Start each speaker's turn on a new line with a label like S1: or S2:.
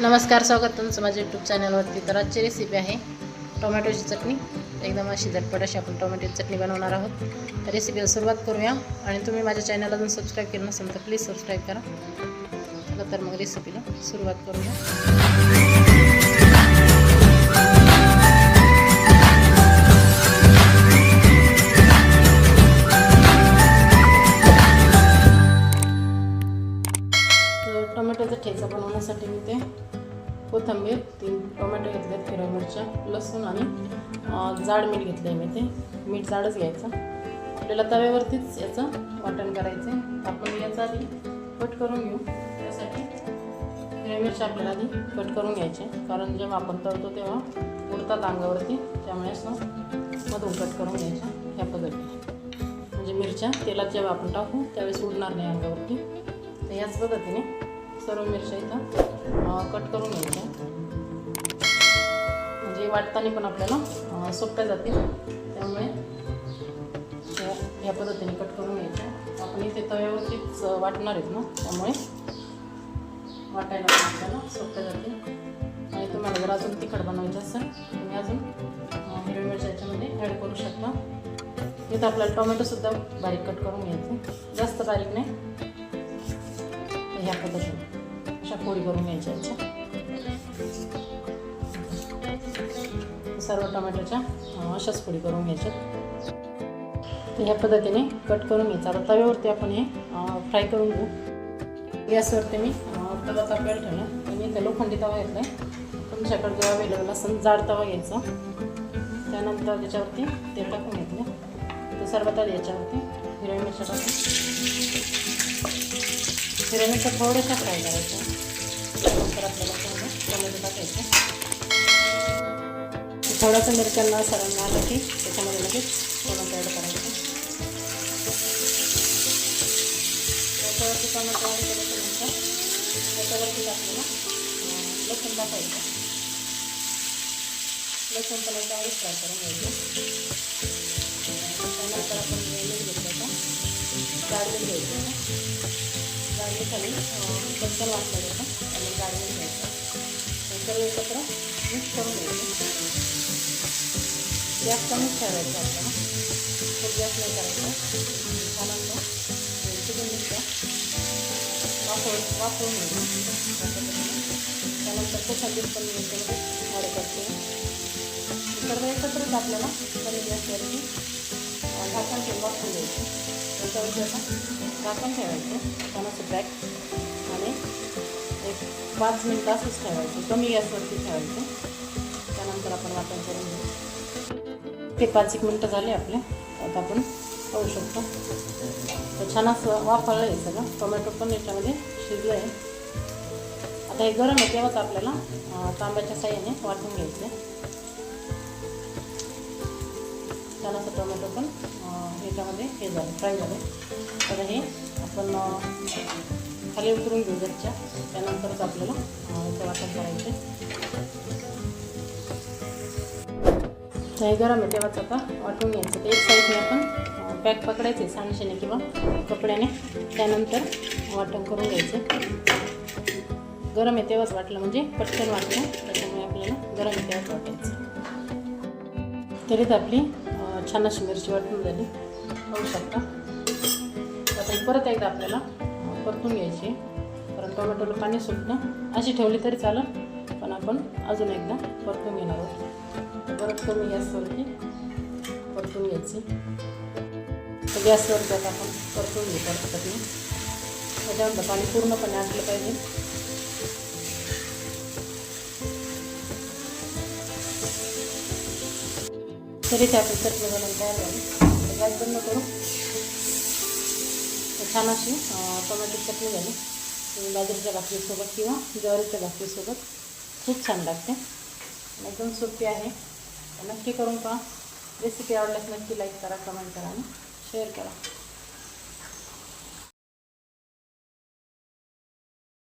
S1: नमस्कार स्वागत तुमचं माझ्या यूट्यूब चॅनलवरती तर आजची रेसिपी आहे टोमॅटोची चटणी. एकदम अशी झटपट अशी आपण टोमॅटोची चटणी बनवणार आहोत. तर रेसिपीला सुरुवात करूया. आणि तुम्ही माझ्या चॅनल अजून सबस्क्राईब केलं नसेल तर प्लीज सबस्क्राईब करा. चला तर मग रेसिपीला सुरुवात करूया. टोमॅटोचा ठेचा बनवण्यासाठी मी ते कोथिंबीर तीन टोमॅटो घेतलेत हिरव्या मिरच्या लसूण आणि जाड मीठ घेतलं आहे मी ते. मीठ जाडच घ्यायचं. आपल्याला तव्यावरतीच याचं वाटण करायचं आहे आपण याचा आधी कट करून घेऊ. त्यासाठी हिरव्या मिरच्या आपल्याला आधी कट करून घ्यायचे कारण जेव्हा आपण तळतो तेव्हा उडतात अंगावरती. त्यामुळे असं मधून कट करून घ्यायच्या ह्या पद्धतीने. म्हणजे मिरच्या तेलात जेव्हा आपण टाकू त्यावेळेस उडणार नाही अंगावरती. तर याच पद्धतीने सर्व मिरच्या इथं कट करून घ्यायच्या. म्हणजे वाटताना पण आपल्याला सोप्या जातील. त्यामुळे ह्या- ह्या पद्धतीने कट करून घ्यायच्या. आपण इथे तव्यावरतीच वाटणार आहेत ना त्यामुळे वाटायला पण आपल्याला सोप्या जातील. आणि तुम्हाला जर अजून तिखट बनवायचं असेल तुम्ही अजून हिरवी मिरच्या याच्यामध्ये ॲड करू शकता. इथं आपल्याला टोमॅटोसुद्धा बारीक कट करून घ्यायचं. जास्त बारीक नाही. ह्या पद्धतीने. अशा फोडी करून घ्यायच्या याच्या. सर्व टमाट्याच्या अशाच फोडी करून घ्यायच्या. तर ह्या पद्धतीने कट करून घ्यायचं. आता तव्यावरती आपण हे फ्राय करून घेऊ. गॅसवरती मी तवा तापायला ठेवला. मी इथे लोखंडी तवा घेतला आहे तुमच्याकडे जो अवेलेबल असेल जाड तवा घ्यायचा. त्यानंतर त्याच्यावरती तेल टाकून घेतलं. ते सर्वात आधी याच्यावरती हिरव्या मिरच्या टाकून. हिरव्या मिरच्या थोड्याशा फ्राय करायच्या. त्यानंतर आपल्याला थोडं टोमॅटो टाकायचं थोडंसं मिरच्यांना सरांना आलं की त्याच्यामध्ये लगेच टोमॅटो ॲड करायचं. त्याच्यावरती टोमॅटो ॲड केल्याच्यानंतर त्याच्यावरती आपल्याला लसूण टाकायचं. लसूण पण याच्यावर फ्राय करून घ्यायचं. त्यानंतर आपण मीठ घेतल्याचा होतं. घ्यायचं. गाडगे खाली बद्दल वाटलं होतं आणि गाडगे घ्यायचं सर्व एकत्र मिक्स करून घ्यायचं. गॅस कमीच ठेवायचा आपल्याला खूप गॅस नाही करायचं. छान चिकन मिरच्या वापर वापरून घ्यायचं. त्यानंतर कोथिंबीर पण मी याच्यामध्ये ॲड करते. सर्व एकत्रच आपल्याला कमी गॅसवरती झाकण ठेवून वापरून द्यायचं त्याच्यावरती आता झाकण ठेवायचं. पानाचं पॅक आणि पाच मिनटं असंच ठेवायचं कमी गॅसवरती ठेवायचं. त्यानंतर आपण वाटण करून घेऊ. ते पाच एक मिनटं झाले आपले आता आपण पाहू शकतो. तर छान असं वाफळलं आहे सगळं. टोमॅटो पण याच्यामध्ये शिजलं आहे. आता हे गरम आहे तेव्हाच आपल्याला तांब्याच्या साह्याने वाटून घ्यायचं आहे छान असं टोमॅटो पण याच्यामध्ये ह्याच्यामध्ये हे झालं फ्राय झालं. तर हे आपण खाली उतरून घेऊ गच्च्या त्यानंतरच आपल्याला याचं वाटण करायचं नाही गरम आहे तेव्हाच आता वाटून घ्यायचं. ते एक साईडने आपण पॅक पकडायचे सांडशेने किंवा कपड्याने. त्यानंतर वाटण करून घ्यायचं. गरम आहे तेव्हाच वाटलं म्हणजे पटकन वाटलं त्याच्यामुळे आपल्याला गरम आहे तेव्हाच वाटायचं. तरीच आपली छान अशी मिरची वाटून झाली. पाहू शकता. आता परत एकदा आपल्याला परतून घ्यायची. कारण टोमॅटोला पाणी सुटणं. अशी ठेवली तरी चालेल पण आपण अजून एकदा परतून घेणार आहोत. परत कमी गॅसवरती परतून घ्यायची. तर गॅसवरती आता आपण परतून घेऊ परत चटणी त्याच्यानंतर पाणी पूर्णपणे आटलं पाहिजे. तरी त्या आपली चटणी बनवून तयार झाली. गॅस बंद करू. छान अशी टोमॅटो चटणी झाली. तुम्ही बाजरीच्या भाकरीसोबत किंवा ज्वारीच्या भाकरीसोबत खूप छान लागते. एकदम सोपी आहे. नक्की करून पहा. रेसिपी आवडल्यास नक्की लाईक करा कमेंट करा आणि शेअर करा.